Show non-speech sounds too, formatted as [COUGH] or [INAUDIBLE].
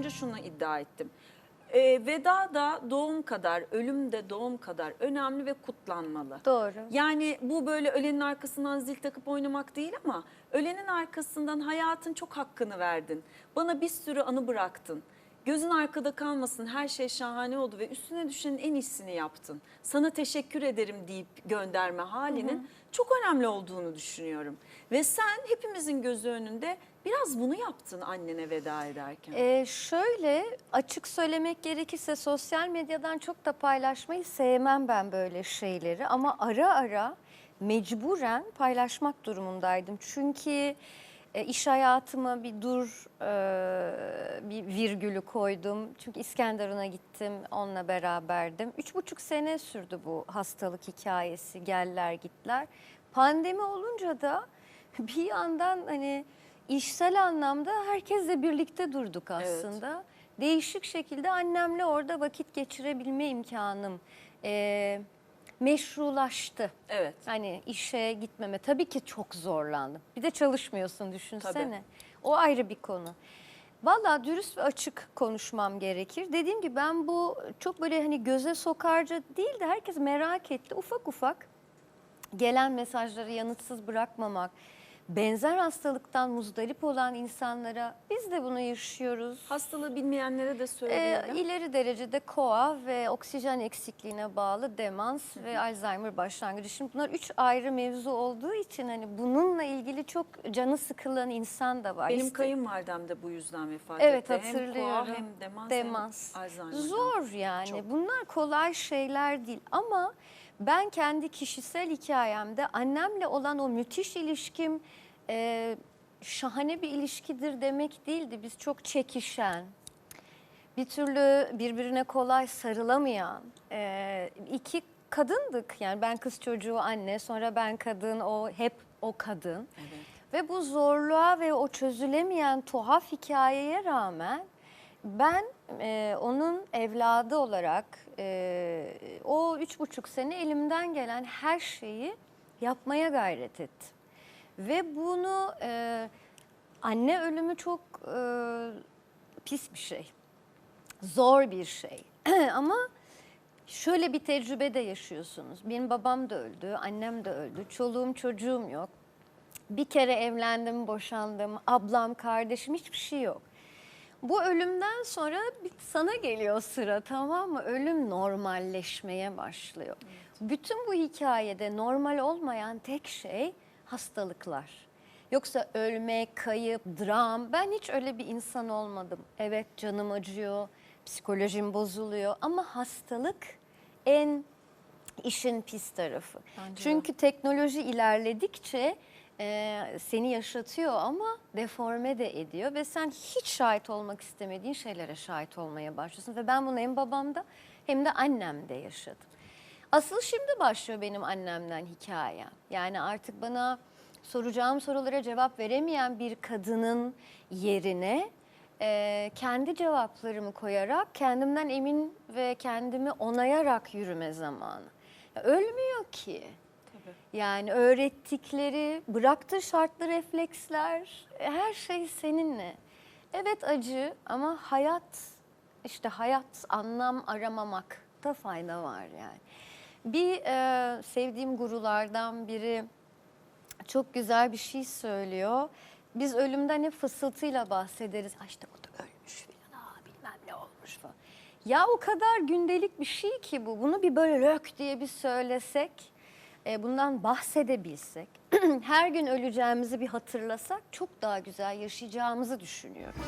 boyunca şunu iddia ettim. Ee, veda da doğum kadar, ölüm de doğum kadar önemli ve kutlanmalı. Doğru. Yani bu böyle ölenin arkasından zil takıp oynamak değil ama ölenin arkasından hayatın çok hakkını verdin. Bana bir sürü anı bıraktın. Gözün arkada kalmasın her şey şahane oldu ve üstüne düşenin en iyisini yaptın. Sana teşekkür ederim deyip gönderme halinin çok önemli olduğunu düşünüyorum. Ve sen hepimizin gözü önünde biraz bunu yaptın annene veda ederken. Ee, şöyle açık söylemek gerekirse sosyal medyadan çok da paylaşmayı sevmem ben böyle şeyleri ama ara ara mecburen paylaşmak durumundaydım. Çünkü e, iş hayatıma bir dur e, bir virgülü koydum. Çünkü İskenderun'a gittim onunla beraberdim. Üç buçuk sene sürdü bu hastalık hikayesi geller gitler. Pandemi olunca da [LAUGHS] bir yandan hani işsel anlamda herkesle birlikte durduk aslında. Değişik şekilde annemle orada vakit geçirebilme imkanım e, meşrulaştı. Evet. Hani işe gitmeme tabii ki çok zorlandım. Bir de çalışmıyorsun düşünsene. Tabii. O ayrı bir konu. Valla dürüst ve açık konuşmam gerekir. Dediğim gibi ben bu çok böyle hani göze sokarca değil de herkes merak etti. Ufak ufak gelen mesajları yanıtsız bırakmamak, benzer hastalıktan muzdarip olan insanlara biz de bunu yaşıyoruz. Hastalığı bilmeyenlere de Ee, söyleyelim. ileri derecede koa ve oksijen eksikliğine bağlı demans ve Alzheimer başlangıcı. Şimdi bunlar üç ayrı mevzu olduğu için hani bununla ilgili çok canı sıkılan insan da var. Benim İşte- kayınvalidem de bu yüzden vefat Evet etti. Hem hatırlıyorum. koa hem demans, Demans. hem Alzheimer'dan. Zor yani. Çok. Bunlar kolay şeyler değil ama ben kendi kişisel hikayemde annemle olan o müthiş ilişkim e, şahane bir ilişkidir demek değildi. Biz çok çekişen, bir türlü birbirine kolay sarılamayan e, iki kadındık. Yani ben kız çocuğu anne, sonra ben kadın, o hep o kadın. Evet. Ve bu zorluğa ve o çözülemeyen tuhaf hikayeye rağmen ben e, onun evladı olarak e, üç buçuk sene elimden gelen her şeyi yapmaya gayret ettim. Ve bunu e, anne ölümü çok e, pis bir şey. Zor bir şey. [CLEARS THROAT] Ama şöyle bir tecrübe de yaşıyorsunuz. Benim babam da öldü, annem de öldü, çoluğum çocuğum yok. Bir kere evlendim, boşandım, ablam, kardeşim hiçbir şey yok. Bu ölümden sonra bir sana geliyor sıra tamam mı? Ölüm normalleşmeye başlıyor. Bütün bu hikayede normal olmayan tek şey hastalıklar. Yoksa ölmek, kayıp, dram. Ben hiç öyle bir insan olmadım. Evet canım acıyor, psikolojim bozuluyor ama hastalık en işin pis tarafı. Bence. Çünkü teknoloji ilerledikçe e, seni yaşatıyor ama deforme de ediyor ve sen hiç şahit olmak istemediğin şeylere şahit olmaya başlıyorsun ve ben bunu hem babamda hem de annemde yaşadım. Asıl şimdi başlıyor benim annemden hikayem. Yani artık bana soracağım sorulara cevap veremeyen bir kadının yerine e, kendi cevaplarımı koyarak kendimden emin ve kendimi onayarak yürüme zamanı. Ya ölmüyor ki. Tabii. Yani öğrettikleri, bıraktığı şartlı refleksler, her şey seninle. Evet acı ama hayat, işte hayat anlam aramamakta fayda var yani. Bir e, sevdiğim gurulardan biri çok güzel bir şey söylüyor. Biz ölümden hep fısıltıyla bahsederiz. Ay işte o da ölmüş falan, aa bilmem ne olmuş falan. Ya o kadar gündelik bir şey ki bu. Bunu bir böyle lök diye bir söylesek, e, bundan bahsedebilsek, [CLEARS THROAT] her gün öleceğimizi bir hatırlasak çok daha güzel yaşayacağımızı düşünüyorum.